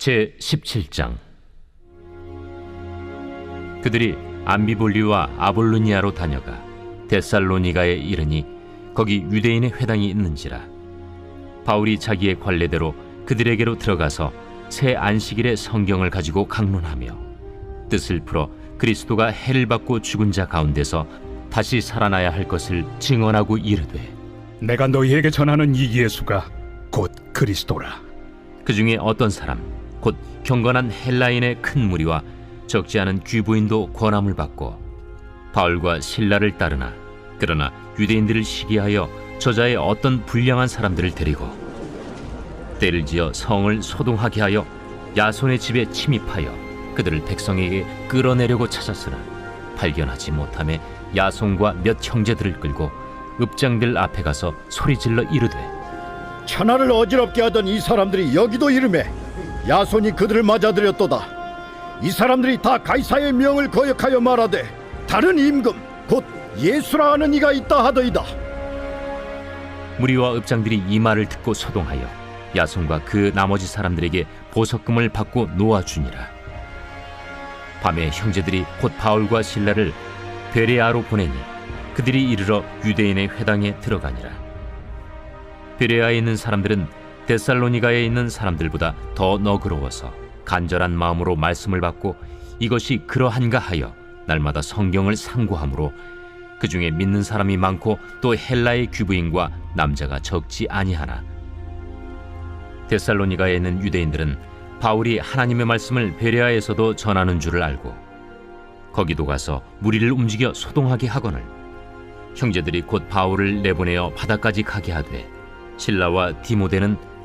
제 17장 그들이 암비볼리와 아볼로니아로 다녀가 데살로니가에 이르니 거기 유대인의 회당이 있는지라 바울이 자기의 관례대로 그들에게로 들어가서 새 안식일에 성경을 가지고 강론하며 뜻을 풀어 그리스도가 해를 받고 죽은 자 가운데서 다시 살아나야 할 것을 증언하고 이르되 내가 너희에게 전하는 이 예수가 곧 그리스도라. 그 중에 어떤 사람 곧 경건한 헬라인의 큰 무리와 적지 않은 귀부인도 권함을 받고 바울과 신라를 따르나 그러나 유대인들을 시기하여 저자의 어떤 불량한 사람들을 데리고 때를 지어 성을 소동하게 하여 야손의 집에 침입하여 그들을 백성에게 끌어내려고 찾았으나 발견하지 못함에 야손과 몇 형제들을 끌고 읍장들 앞에 가서 소리질러 이르되 천하를 어지럽게 하던 이 사람들이 여기도 이름에 야손이 그들을 맞아들였도다. 이 사람들이 다 가이사의 명을 거역하여 말하되 다른 임금 곧 예수라 하는 이가 있다 하더이다. 무리와 읍장들이 이 말을 듣고 소동하여 야손과 그 나머지 사람들에게 보석금을 받고 놓아주니라. 밤에 형제들이 곧 바울과 신라를 베레아로 보내니 그들이 이르러 유대인의 회당에 들어가니라. 베레아에 있는 사람들은 데살로니가에 있는 사람들보다 더 너그러워서 간절한 마음으로 말씀을 받고 이것이 그러한가 하여 날마다 성경을 상고하므로 그 중에 믿는 사람이 많고 또 헬라의 귀부인과 남자가 적지 아니하나. 데살로니가에 있는 유대인들은 바울이 하나님의 말씀을 베레아에서도 전하는 줄을 알고 거기도 가서 무리를 움직여 소동하게 하거늘 형제들이 곧 바울을 내보내어 바다까지 가게 하되 신라와 디모데는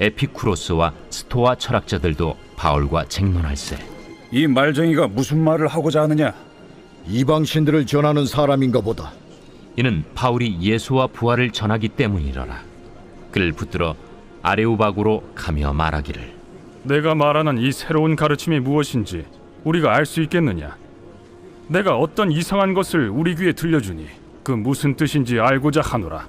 에피쿠로스와 스토아 철학자들도 바울과 쟁론할세. 이 말쟁이가 무슨 말을 하고자 하느냐? 이방 신들을 전하는 사람인가 보다. 이는 바울이 예수와 부활을 전하기 때문이러라. 그를 붙들어 아레오바구로 가며 말하기를 내가 말하는 이 새로운 가르침이 무엇인지 우리가 알 수 있겠느냐? 내가 어떤 이상한 것을 우리 귀에 들려주니 그 무슨 뜻인지 알고자 하노라.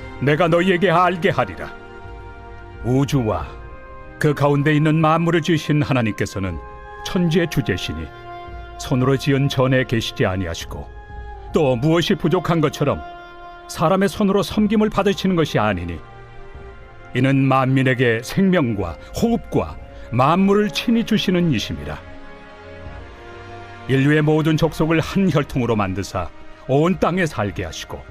내가 너희에게 알게 하리라. 우주와 그 가운데 있는 만물을 지으신 하나님께서는 천지의 주제시니 손으로 지은 전에 계시지 아니하시고 또 무엇이 부족한 것처럼 사람의 손으로 섬김을 받으시는 것이 아니니 이는 만민에게 생명과 호흡과 만물을 친히 주시는 이심이라 인류의 모든 족속을 한 혈통으로 만드사 온 땅에 살게 하시고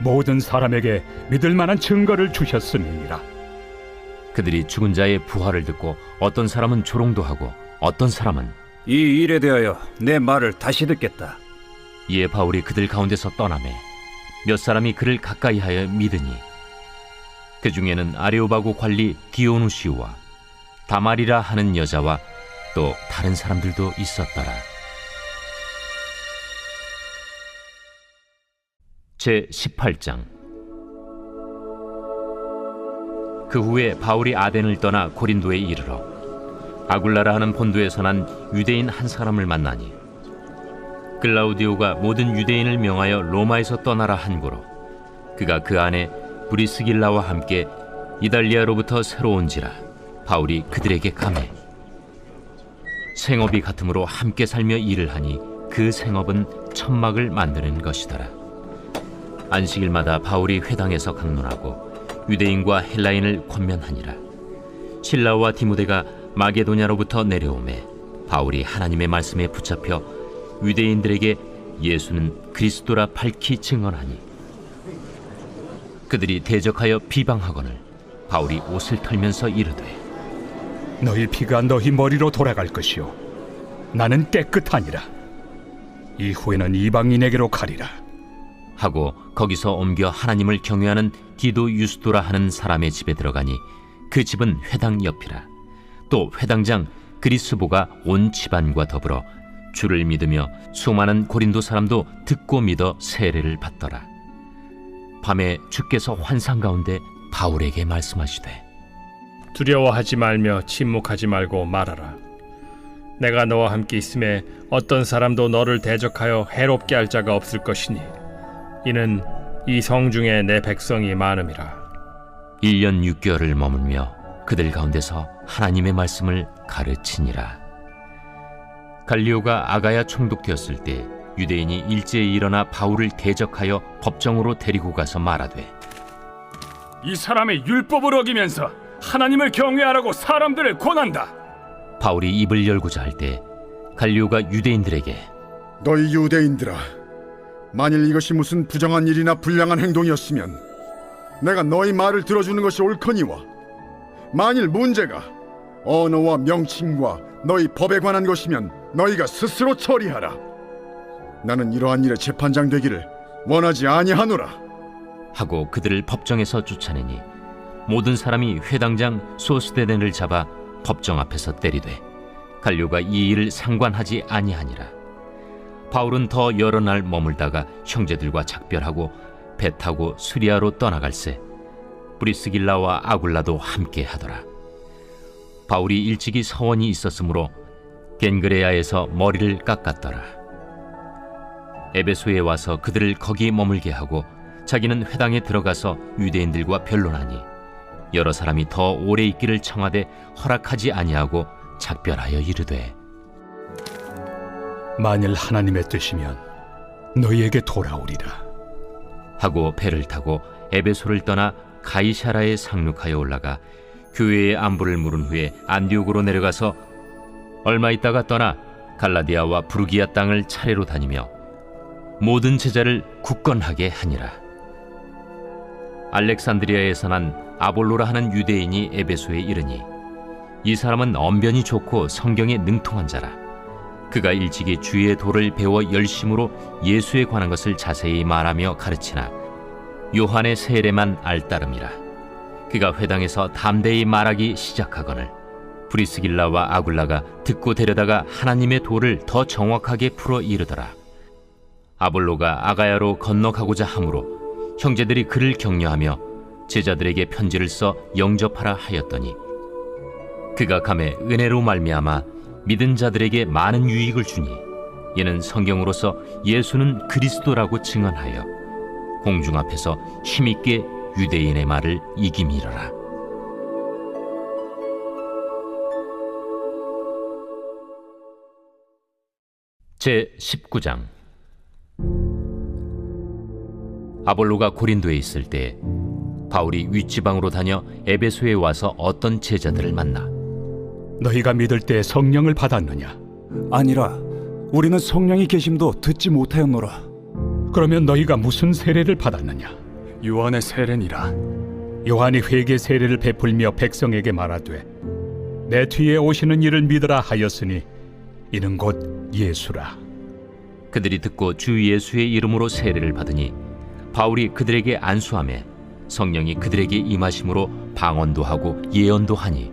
모든 사람에게 믿을 만한 증거를 주셨음이니라. 그들이 죽은 자의 부활을 듣고 어떤 사람은 조롱도 하고 어떤 사람은 이 일에 대하여 내 말을 다시 듣겠다. 이에 바울이 그들 가운데서 떠나매 몇 사람이 그를 가까이하여 믿으니 그 중에는 아레오바고 관리 디오누시우와 다말이라 하는 여자와 또 다른 사람들도 있었더라. 제 18장. 그 후에 바울이 아덴을 떠나 고린도에 이르러 아굴라라 하는 본도에서 난 유대인 한 사람을 만나니 글라우디오가 모든 유대인을 명하여 로마에서 떠나라 한 고로 그가 그 안에 브리스길라와 함께 이달리아로부터 새로 온지라 바울이 그들에게 감해 생업이 같으므로 함께 살며 일을 하니 그 생업은 천막을 만드는 것이더라 안식일마다 바울이 회당에서 강론하고 유대인과 헬라인을 권면하니라. 신라와 디모데가 마게도냐로부터 내려오매 바울이 하나님의 말씀에 붙잡혀 유대인들에게 예수는 그리스도라 밝히 증언하니 그들이 대적하여 비방하거늘 바울이 옷을 털면서 이르되 너희 피가 너희 머리로 돌아갈 것이요. 나는 깨끗하니라. 이후에는 이방인에게로 가리라 하고 거기서 옮겨 하나님을 경외하는 디도 유스도라 하는 사람의 집에 들어가니 그 집은 회당 옆이라 또 회당장 그리스보가 온 집안과 더불어 주를 믿으며 수많은 고린도 사람도 듣고 믿어 세례를 받더라 밤에 주께서 환상 가운데 바울에게 말씀하시되 두려워하지 말며 침묵하지 말고 말하라. 내가 너와 함께 있음에 어떤 사람도 너를 대적하여 해롭게 할 자가 없을 것이니 이는 이 성 중에 내 백성이 많음이라. 1년 6개월을 머물며 그들 가운데서 하나님의 말씀을 가르치니라. 갈리오가 아가야 총독되었을 때 유대인이 일제히 일어나 바울을 대적하여 법정으로 데리고 가서 말하되 이 사람의 율법을 어기면서 하나님을 경외하라고 사람들을 권한다. 바울이 입을 열고자 할 때 갈리오가 유대인들에게 너희 유대인들아, 만일 이것이 무슨 부정한 일이나 불량한 행동이었으면 내가 너희 말을 들어주는 것이 옳거니와 만일 문제가 언어와 명칭과 너희 법에 관한 것이면 너희가 스스로 처리하라. 나는 이러한 일의 재판장 되기를 원하지 아니하노라. 하고 그들을 법정에서 쫓아내니 모든 사람이 회당장 소스데덴을 잡아 법정 앞에서 때리되 갈료가 이 일을 상관하지 아니하니라 바울은 더 여러 날 머물다가 형제들과 작별하고 배 타고 수리아로 떠나갈새 브리스길라와 아굴라도 함께 하더라. 바울이 일찍이 서원이 있었으므로 겐그레아에서 머리를 깎았더라. 에베소에 와서 그들을 거기 머물게 하고 자기는 회당에 들어가서 유대인들과 변론하니 여러 사람이 더 오래 있기를 청하되 허락하지 아니하고 작별하여 이르되 만일 하나님의 뜻이면 너희에게 돌아오리라. 하고 배를 타고 에베소를 떠나 가이샤라에 상륙하여 올라가 교회의 안부를 물은 후에 안디옥으로 내려가서 얼마 있다가 떠나 갈라디아와 부르기아 땅을 차례로 다니며 모든 제자를 굳건하게 하니라. 알렉산드리아에서 난 아볼로라 하는 유대인이 에베소에 이르니 이 사람은 언변이 좋고 성경에 능통한 자라 그가 일찍이 주의 도를 배워 열심으로 예수에 관한 것을 자세히 말하며 가르치나 요한의 세례만 알따름이라. 그가 회당에서 담대히 말하기 시작하거늘 브리스길라와 아굴라가 듣고 데려다가 하나님의 도를 더 정확하게 풀어 이르더라. 아볼로가 아가야로 건너가고자 하므로 형제들이 그를 격려하며 제자들에게 편지를 써 영접하라 하였더니 그가 감에 은혜로 말미암아 믿은 자들에게 많은 유익을 주니 이는 성경으로서 예수는 그리스도라고 증언하여 공중 앞에서 힘있게 유대인의 말을 이김이러라. 제 19장. 아볼로가 고린도에 있을 때 바울이 윗지방으로 다녀 에베소에 와서 어떤 제자들을 만나 너희가 믿을 때 성령을 받았느냐 아니라 우리는 성령이 계심도 듣지 못하였노라. 그러면 너희가 무슨 세례를 받았느냐 요한의 세례니라. 요한이 회개 세례를 베풀며 백성에게 말하되 내 뒤에 오시는 이를 믿으라 하였으니 이는 곧 예수라 그들이 듣고 주 예수의 이름으로 세례를 받으니 바울이 그들에게 안수함에 성령이 그들에게 임하심으로 방언도 하고 예언도 하니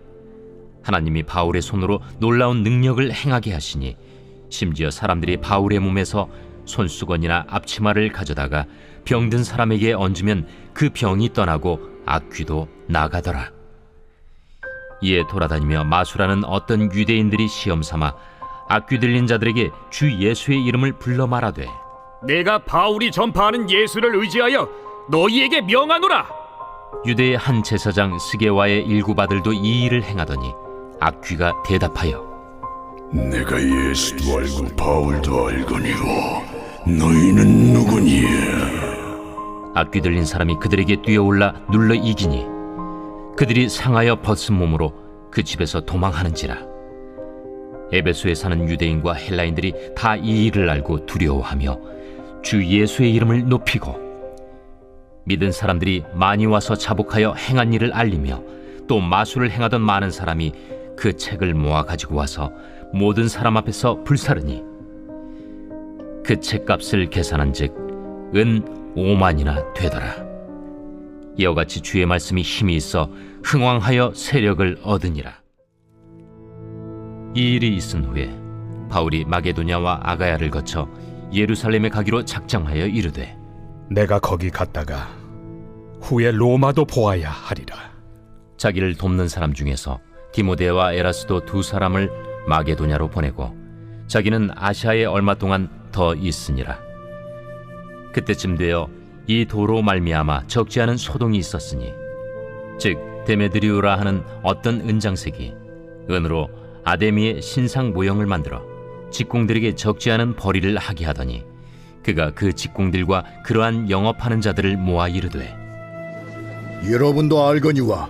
하나님이 바울의 손으로 놀라운 능력을 행하게 하시니 심지어 사람들이 바울의 몸에서 손수건이나 앞치마를 가져다가 병든 사람에게 얹으면 그 병이 떠나고 악귀도 나가더라. 이에 돌아다니며 마수라는 어떤 유대인들이 시험 삼아 악귀 들린 자들에게 주 예수의 이름을 불러 말하되 내가 바울이 전파하는 예수를 의지하여 너희에게 명하노라. 유대의 한 제사장 스게와의 일곱 아들도 이 일을 행하더니 악귀가 대답하여 내가 예수도 알고 바울도 알거니와 너희는 누구니에? 악귀 들린 사람이 그들에게 뛰어올라 눌러 이기니 그들이 상하여 벗은 몸으로 그 집에서 도망하는지라 에베소에 사는 유대인과 헬라인들이 다 이 일을 알고 두려워하며 주 예수의 이름을 높이고 믿은 사람들이 많이 와서 자복하여 행한 일을 알리며 또 마술을 행하던 많은 사람이 그 책을 모아 가지고 와서 모든 사람 앞에서 불사르니 그 책값을 계산한즉 은 5만이나 되더라. 이와 같이 주의 말씀이 힘이 있어 흥왕하여 세력을 얻으니라. 이 일이 있은 후에 바울이 마게도냐와 아가야를 거쳐 예루살렘에 가기로 작정하여 이르되 내가 거기 갔다가 후에 로마도 보아야 하리라. 자기를 돕는 사람 중에서 디모데와 에라스도 두 사람을 마게도냐로 보내고 자기는 아시아에 얼마 동안 더 있으니라. 그때쯤 되어 이 도로 말미암아 적지 않은 소동이 있었으니 즉 데메드리우라 하는 어떤 은장색이 은으로 아데미의 신상 모형을 만들어 직공들에게 적지 않은 벌이를 하게 하더니 그가 그 직공들과 그러한 영업하는 자들을 모아 이르되 여러분도 알거니와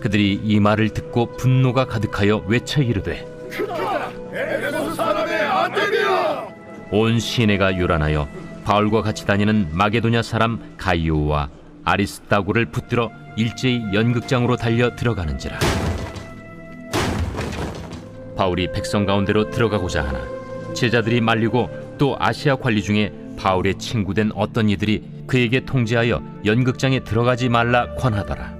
그들이 이 말을 듣고 분노가 가득하여 외쳐 이르되 온 시내가 요란하여 바울과 같이 다니는 마게도냐 사람 가이오와 아리스타고를 붙들어 일제히 연극장으로 달려 들어가는지라. 바울이 백성 가운데로 들어가고자 하나 제자들이 말리고 또 아시아 관리 중에 바울의 친구된 어떤 이들이 그에게 통제하여 연극장에 들어가지 말라 권하더라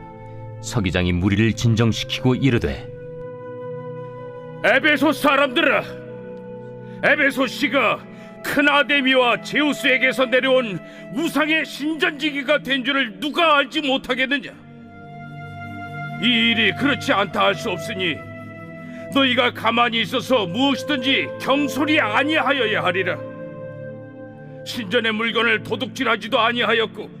서기장이 무리를 진정시키고 이르되 에베소 사람들아, 에베소 씨가 큰 아데미와 제우스에게서 내려온 우상의 신전지기가 된 줄을 누가 알지 못하겠느냐? 이 일이 그렇지 않다 할 수 없으니 너희가 가만히 있어서 무엇이든지 경솔이 아니하여야 하리라. 신전의 물건을 도둑질하지도 아니하였고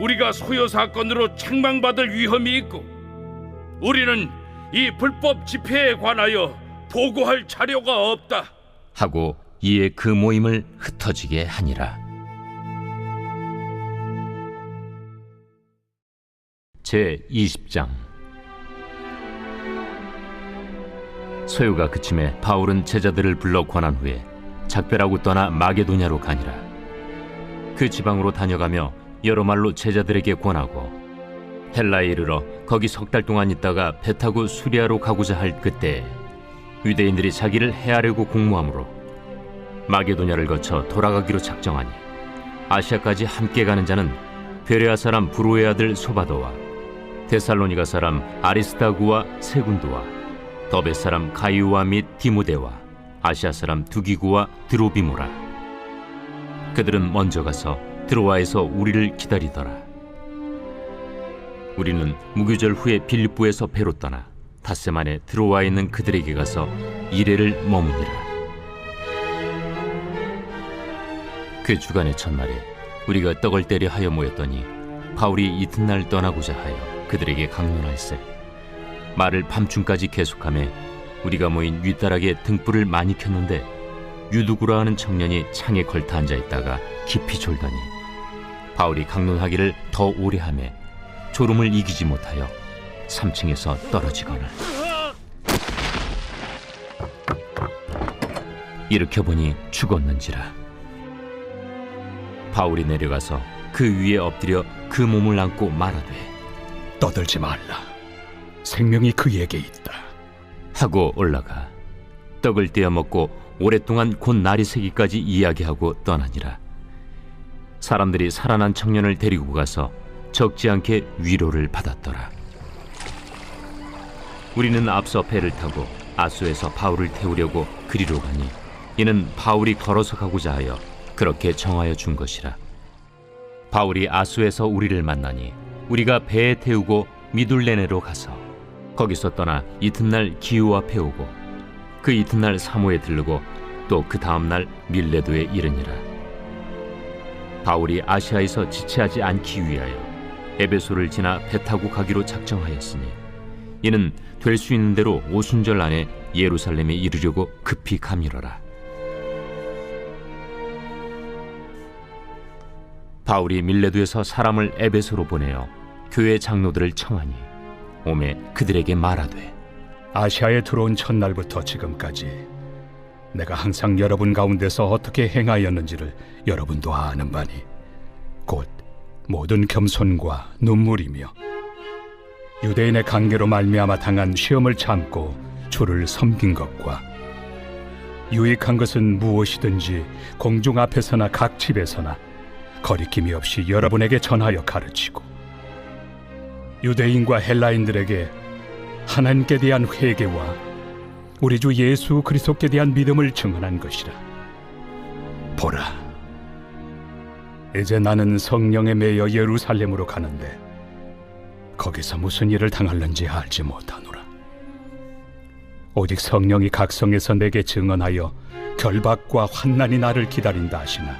우리가 소요 사건으로 책망받을 위험이 있고 우리는 이 불법 집회에 관하여 보고할 자료가 없다. 하고 이에 그 모임을 흩어지게 하니라. 제 20장 소요가 그침에 바울은 제자들을 불러 권한 후에 작별하고 떠나 마게도냐로 가니라. 그 지방으로 다녀가며 여러 말로 제자들에게 권하고 헬라에 이르러 거기 석 달 동안 있다가 배 타고 수리아로 가고자 할 그때 유대인들이 자기를 해하려고 공모하므로 마게도냐를 거쳐 돌아가기로 작정하니 아시아까지 함께 가는 자는 베레아 사람 브로의 아들 소바도와 데살로니가 사람 아리스타구와 세군도와 더베 사람 가이우와 및 디모데와 아시아 사람 두기구와 드로비모라. 그들은 먼저 가서 드로아에서 우리를 기다리더라. 우리는 무교절 후에 빌립보에서 배로 떠나 닷새만에 드로아에 있는 그들에게 가서 이래를 머무니라. 그 주간의 첫날에 우리가 떡을 때려 하여 모였더니 바울이 이튿날 떠나고자 하여 그들에게 강론할세. 말을 밤중까지 계속하며 우리가 모인 윗다락에 등불을 많이 켰는데 유두구라 하는 청년이 창에 걸터 앉아 있다가 깊이 졸더니 바울이 강론하기를 더 오래 하며 졸음을 이기지 못하여 3층에서 떨어지거늘 일으켜 보니 죽었는지라 바울이 내려가서 그 위에 엎드려 그 몸을 안고 말하되 떠들지 말라. 생명이 그에게 있다. 하고 올라가 떡을 떼어 먹고 오랫동안 곧 날이 새기까지 이야기하고 떠나니라 사람들이 살아난 청년을 데리고 가서 적지 않게 위로를 받았더라. 우리는 앞서 배를 타고 아수에서 바울을 태우려고 그리로 가니 이는 바울이 걸어서 가고자 하여 그렇게 정하여 준 것이라. 바울이 아수에서 우리를 만나니 우리가 배에 태우고 미둘레네로 가서 거기서 떠나 이튿날 앞에 오고 그 이튿날 사모에 들르고 또 그 다음날 밀레도에 이르니라 바울이 아시아에서 지체하지 않기 위하여 에베소를 지나 배 타고 가기로 작정하였으니 이는 될 수 있는 대로 오순절 안에 예루살렘에 이르려고 급히 가미러라. 바울이 밀레도에서 사람을 에베소로 보내어 교회 장로들을 청하니 오매 그들에게 말하되 아시아에 들어온 첫날부터 지금까지 내가 항상 여러분 가운데서 어떻게 행하였는지를 여러분도 아는 바니 곧 모든 겸손과 눈물이며 유대인의 관계로 말미암아 당한 시험을 참고 주를 섬긴 것과 유익한 것은 무엇이든지 공중 앞에서나 각 집에서나 거리낌이 없이 여러분에게 전하여 가르치고 유대인과 헬라인들에게 하나님께 대한 회개와 우리 주 예수 그리스도께 대한 믿음을 증언한 것이라. 보라, 이제 나는 성령에 매여 예루살렘으로 가는데 거기서 무슨 일을 당할는지 알지 못하노라. 오직 성령이 각성에서 내게 증언하여 결박과 환난이 나를 기다린다 하시나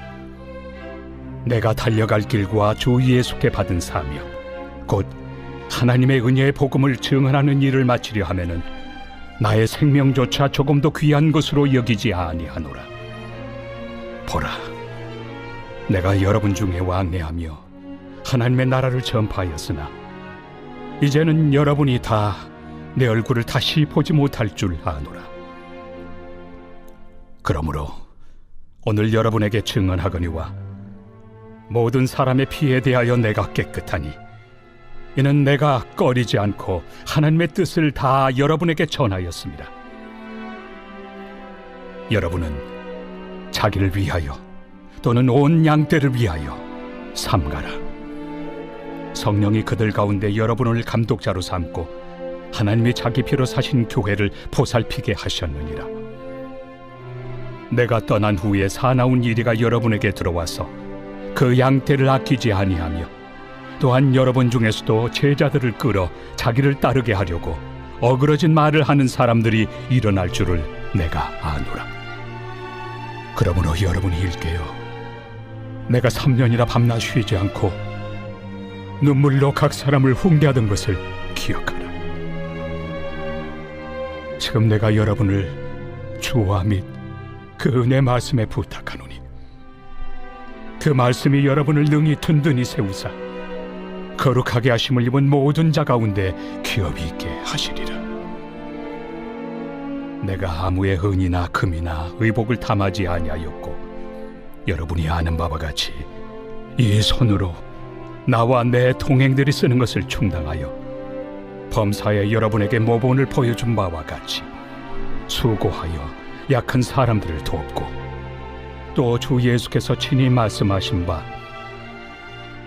내가 달려갈 길과 주 예수께 받은 사명 곧 하나님의 은혜의 복음을 증언하는 일을 마치려 하면은 나의 생명조차 조금도 귀한 것으로 여기지 아니하노라. 보라, 내가 여러분 중에 왕래하며 하나님의 나라를 전파하였으나 이제는 여러분이 다 내 얼굴을 다시 보지 못할 줄 아노라. 그러므로 오늘 여러분에게 증언하거니와 모든 사람의 피에 대하여 내가 깨끗하니 이는 내가 꺼리지 않고 하나님의 뜻을 다 여러분에게 전하였습니다. 여러분은 자기를 위하여 또는 온 양떼를 위하여 삼가라. 성령이 그들 가운데 여러분을 감독자로 삼고 하나님이 자기 피로 사신 교회를 보살피게 하셨느니라. 내가 떠난 후에 사나운 이리가 여러분에게 들어와서 그 양떼를 아끼지 아니하며 또한 여러분 중에서도 제자들을 끌어 자기를 따르게 하려고 어그러진 말을 하는 사람들이 일어날 줄을 내가 아노라. 그러므로 여러분이 일깨어 내가 3년이나 밤낮 쉬지 않고 눈물로 각 사람을 훈계하던 것을 기억하라. 지금 내가 여러분을 주와 및 그 은혜 말씀에 부탁하노니 그 말씀이 여러분을 능히 든든히 세우사 거룩하게 하심을 입은 모든 자 가운데 기업이 있게 하시리라. 내가 아무의 은이나 금이나 의복을 탐하지 아니하였고 여러분이 아는 바와 같이 이 손으로 나와 내 동행들이 쓰는 것을 충당하여 범사에 여러분에게 모본을 보여준 바와 같이 수고하여 약한 사람들을 돕고 또 주 예수께서 친히 말씀하신 바